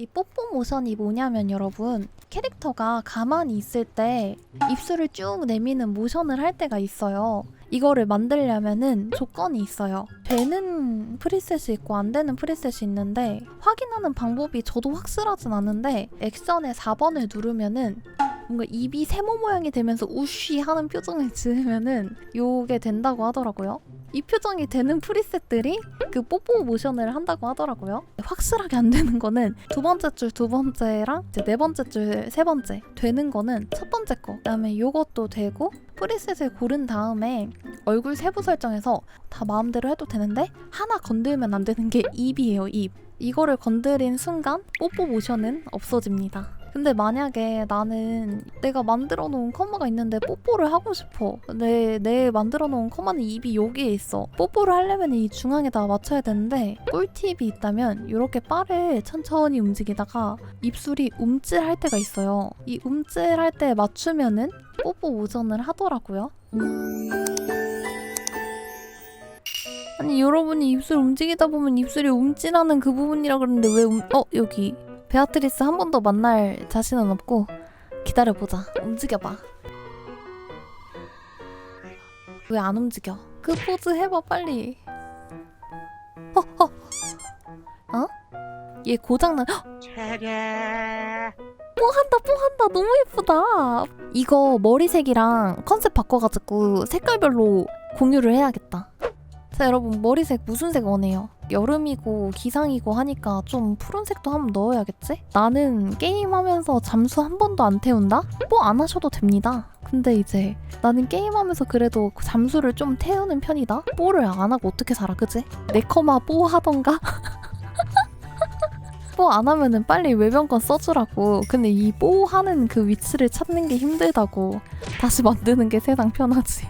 이 뽀뽀 모션이 뭐냐면 여러분 캐릭터가 가만히 있을 때 입술을 쭉 내미는 모션을 할 때가 있어요. 이거를 만들려면은 조건이 있어요. 되는 프리셋이 있고 안 되는 프리셋이 있는데 확인하는 방법이 저도 확실하진 않은데 액션에 4번을 누르면은 뭔가 입이 세모 모양이 되면서 우쉬 하는 표정을 지으면은 요게 된다고 하더라고요. 이 표정이 되는 프리셋들이 그 뽀뽀 모션을 한다고 하더라고요. 확실하게 안 되는 거는 두 번째 줄 두 번째랑 이제 네 번째 줄 세 번째 되는 거는 첫 번째 거. 그다음에 요것도 되고 프리셋을 고른 다음에 얼굴 세부 설정에서 다 마음대로 해도 되는데 하나 건들면 안 되는 게 입이에요, 입. 이거를 건드린 순간 뽀뽀 모션은 없어집니다. 근데 만약에 나는 내가 만들어 놓은 커마가 있는데 뽀뽀를 하고 싶어. 내, 내 만들어 놓은 커마는 입이 여기에 있어. 뽀뽀를 하려면 이 중앙에다 맞춰야 되는데 꿀팁이 있다면 이렇게 빠를 천천히 움직이다가 입술이 움찔할 때가 있어요. 이 움찔할 때 맞추면은 뽀뽀 모션을 하더라고요. 아니 여러분이 입술 움직이다 보면 입술이 움찔하는 그 부분이라 그러는데 왜 움... 어 여기 베아트리스 한 번 더 만날 자신은 없고 기다려보자. 움직여봐. 왜 안 움직여? 그 포즈 해봐 빨리. 어? 얘 고장나. 헉! 뽕한다 뽕한다. 너무 예쁘다. 이거 머리색이랑 컨셉 바꿔가지고 색깔별로 공유를 해야겠다 자 여러분 머리색 무슨 색 원해요? 여름이고 기상이고 하니까 좀 푸른색도 한번 넣어야겠지? 나는 게임하면서 잠수 한 번도 안 태운다? 뭐 안 하셔도 됩니다. 근데 이제 나는 게임하면서 그래도 잠수를 좀 태우는 편이다? 뽀를 안 하고 어떻게 살아 그지? 네커마 뽀 하던가? 뽀안 하면은 빨리 외병권 써주라고. 근데 이 뽀 하는 그 위치를 찾는 게 힘들다고. 다시 만드는 게 세상 편하지.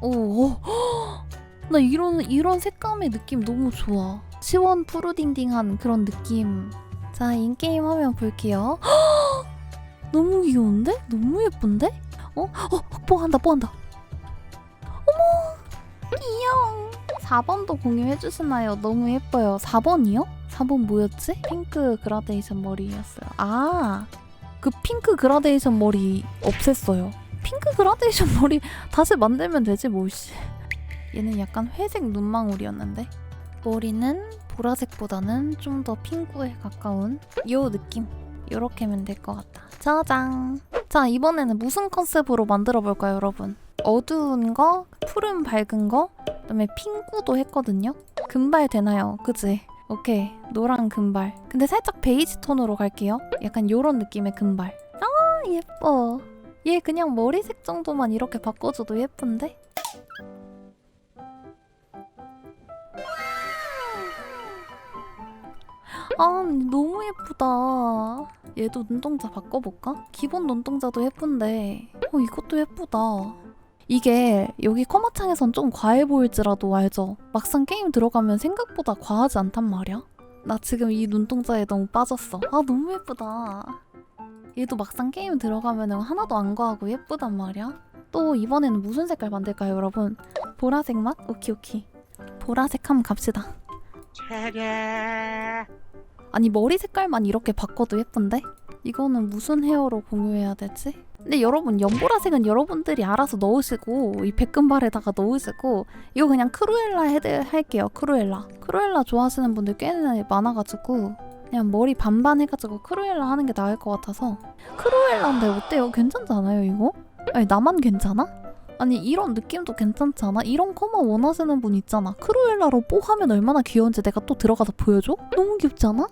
오, 오. 나 이런 이런 색감의 느낌 너무 좋아. 시원 푸르딩딩한 그런 느낌. 자, 인게임 화면 볼게요. 너무 귀여운데? 너무 예쁜데? 어? 어, 뽀한다, 뽀한다. 어머, 귀여워. 4번도 공유해 주시나요? 너무 예뻐요. 4번이요? 4번 뭐였지? 핑크 그라데이션 머리였어요. 아, 그 핑크 그라데이션 머리 없앴어요. 핑크 그라데이션 머리 다시 만들면 되지 뭐 씨. 얘는 약간 회색 눈망울이었는데 머리는 보라색보다는 좀 더 핑크에 가까운 요 느낌. 요렇게 하면 될 것 같다. 짜잔. 자 이번에는 무슨 컨셉으로 만들어 볼까요 여러분? 어두운 거 푸른 밝은 거 그다음에 핑크도 했거든요. 금발 되나요? 그지 오케이. 노란 금발. 근데 살짝 베이지 톤으로 갈게요. 약간 요런 느낌의 금발. 아 예뻐 얘 그냥 머리색 정도만 이렇게 바꿔줘도 예쁜데? 아 너무 예쁘다. 얘도 눈동자 바꿔볼까? 기본 눈동자도 예쁜데. 어 이것도 예쁘다. 이게 여기 커마창에선 좀 과해 보일지라도 알죠? 막상 게임 들어가면 생각보다 과하지 않단 말이야. 나 지금 이 눈동자에 너무 빠졌어. 아 너무 예쁘다 얘도 막상 게임 들어가면 하나도 안 과하고 예쁘단 말이야 또 이번에는 무슨 색깔 만들까요 여러분? 보라색 맛? 오키 오키 보라색 한번 갑시다 아니 머리 색깔만 이렇게 바꿔도 예쁜데? 이거는 무슨 헤어로 공유해야 되지? 근데 여러분 연보라색은 여러분들이 알아서 넣으시고 이 백금발에다가 넣으시고 이거 그냥 크루엘라 헤드 할게요 크루엘라 크루엘라 좋아하시는 분들 꽤나 많아가지고 그냥 머리 반반 해가지고 크루엘라 하는 게 나을 것 같아서 크루엘라인데 어때요? 괜찮지 않아요 이거? 아니 나만 괜찮아? 아니 이런 느낌도 괜찮지 않아? 이런 커마 원하시는 분 있잖아 크루엘라로 뽀 하면 얼마나 귀여운지 내가 또 들어가서 보여줘? 너무 귀엽지 않아?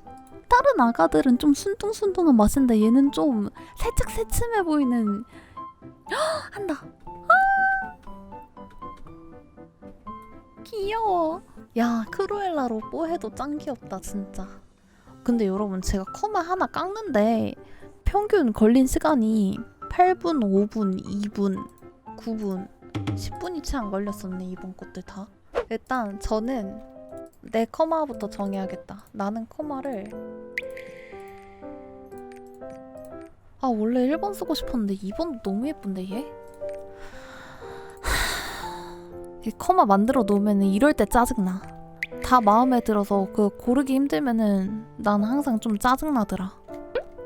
다른 아가들은 좀 순둥순둥한 맛인데 얘는 좀 살짝 새침해 보이는 헉, 한다 아! 귀여워 야 크루엘라로 뽀 해도 짱 귀엽다 진짜 근데 여러분 제가 커마 하나 깎는데 평균 걸린 시간이 8분, 5분, 2분, 9분, 10분이 채 안 걸렸었네 이번 것들 다. 일단 저는 내 커마부터 정해야겠다. 나는 커마를 아 원래 1번 쓰고 싶었는데 2번도 너무 예쁜데 얘? 하... 이 커마 만들어 놓으면 이럴 때 짜증나. 다 마음에 들어서 그 고르기 힘들면은 난 항상 좀 짜증나더라.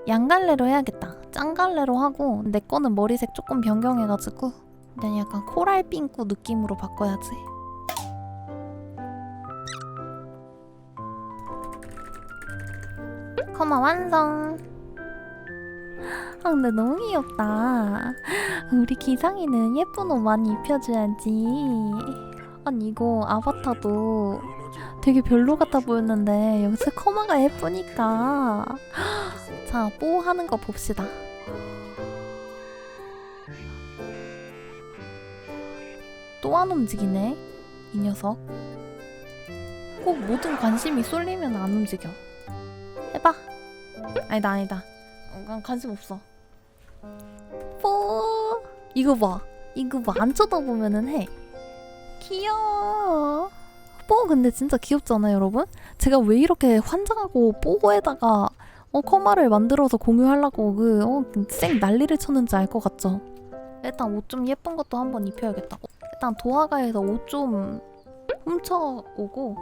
양갈래로 해야겠다. 짱갈래로 하고 내 거는 머리색 조금 변경해가지고 그냥 약간 코랄 핑크 느낌으로 바꿔야지. 커마 완성. 아 근데 너무 귀엽다. 우리 기상이는 예쁜 옷 많이 입혀줘야지. 아니 이거 아바타도 되게 별로 같아 보였는데 역시 커마가 예쁘니까. 자, 뽀 하는 거 봅시다. 또 안 움직이네, 이 녀석. 꼭 모든 관심이 쏠리면 안 움직여. 해봐. 아니다, 아니다. 어, 관- 관심 없어. 뽀. 이거 봐. 이거 봐. 안 쳐다보면은 해. 귀여워. 뽀 근데 진짜 귀엽잖아요, 여러분? 제가 왜 이렇게 환장하고 뽀에다가 어, 커마를 만들어서 공유하려고 그, 어, 쌩 난리를 쳤는지 알 것 같죠? 일단 옷 좀 예쁜 것도 한번 입혀야겠다. 어, 일단 도화가에서 옷 좀 훔쳐오고.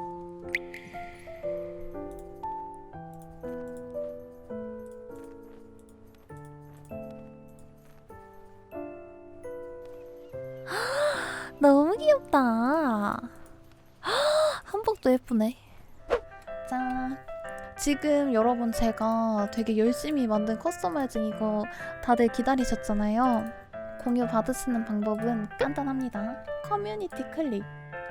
너무 귀엽다. 한복도 예쁘네. 짠. 지금 여러분 제가 되게 열심히 만든 커스터마이징 이거 다들 기다리셨잖아요. 공유 받으시는 방법은 간단합니다. 커뮤니티 클릭.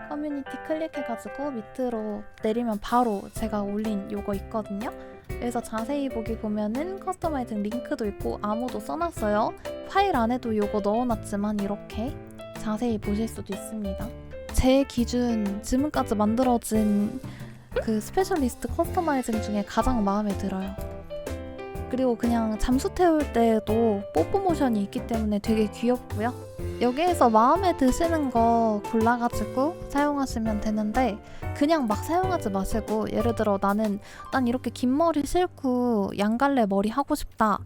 커뮤니티 클릭해가지고 밑으로 내리면 바로 제가 올린 요거 있거든요. 그래서 자세히 보기 보면은 커스터마이징 링크도 있고 암호도 써놨어요. 파일 안에도 요거 넣어놨지만 이렇게 자세히 보실 수도 있습니다. 제 기준 지금까지 만들어진 그 스페셜리스트 커스터마이징 중에 가장 마음에 들어요. 그리고 그냥 잠수 태울 때도 뽀뽀 모션이 있기 때문에 되게 귀엽고요. 여기에서 마음에 드시는 거 골라가지고 사용하시면 되는데 그냥 막 사용하지 마시고 예를 들어 나는 난 이렇게 긴 머리 싫고 양갈래 머리 하고 싶다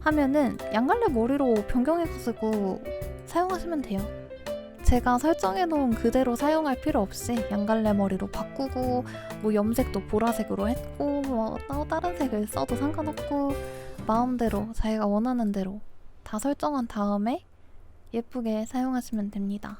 하면은 양갈래 머리로 변경해가지고 사용하시면 돼요. 제가 설정해 놓은 그대로 사용할 필요 없이 양갈래 머리로 바꾸고 뭐 염색도 보라색으로 했고 뭐또 다른 색을 써도 상관없고 마음대로 자기가 원하는 대로 다 설정한 다음에 예쁘게 사용하시면 됩니다.